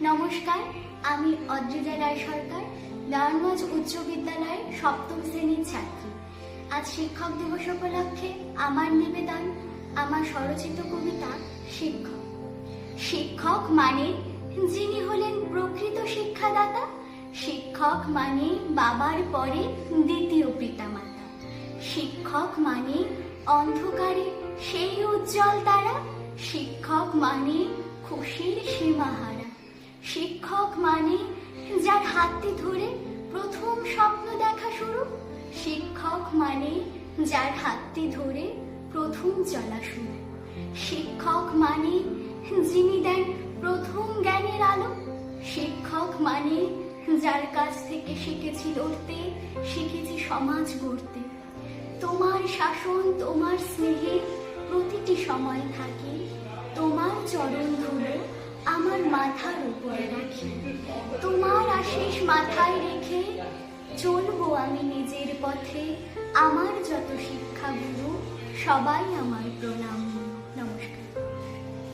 নমস্কার, আমি অদ্রিজা রায় সরকার নারায়ণগঞ্জ উচ্চ বিদ্যালয়ের সপ্তম শ্রেণির ছাত্রী। আজ শিক্ষক দিবস উপলক্ষে আমার নিবেদন, আমার স্বরচিত কবিতা শিক্ষক। শিক্ষক মানে যিনি হলেন প্রকৃত শিক্ষাদাতা, শিক্ষক মানে বাবার পরে দ্বিতীয় পিতামাতা। শিক্ষক মানে অন্ধকারে সেই উজ্জ্বল তারা, শিক্ষক মানে খুশির সীমাহারা। শিক্ষক মানে যার হাতটি ধরে প্রথম স্বপ্ন দেখা শুরু। শিক্ষক মানে যার হাতটি ধরে প্রথম চলা শুরু। শিক্ষক মানে যিনি দেন প্রথম জ্ঞানের আলো। শিক্ষক মানে যার কাছ থেকে শিখেছি লড়তে, শিখেছি সমাজ গড়তে। তোমার শাসন, তোমার স্নেহে প্রতিটি সময় থাকে। তোমার চরণ আমার মাথার উপরে রাখি। তোমার আশিস মাথায় রেখে চলবো আমি নিজের পথে। আমার যত শিক্ষাগুরু, সবাই আমার প্রণাম।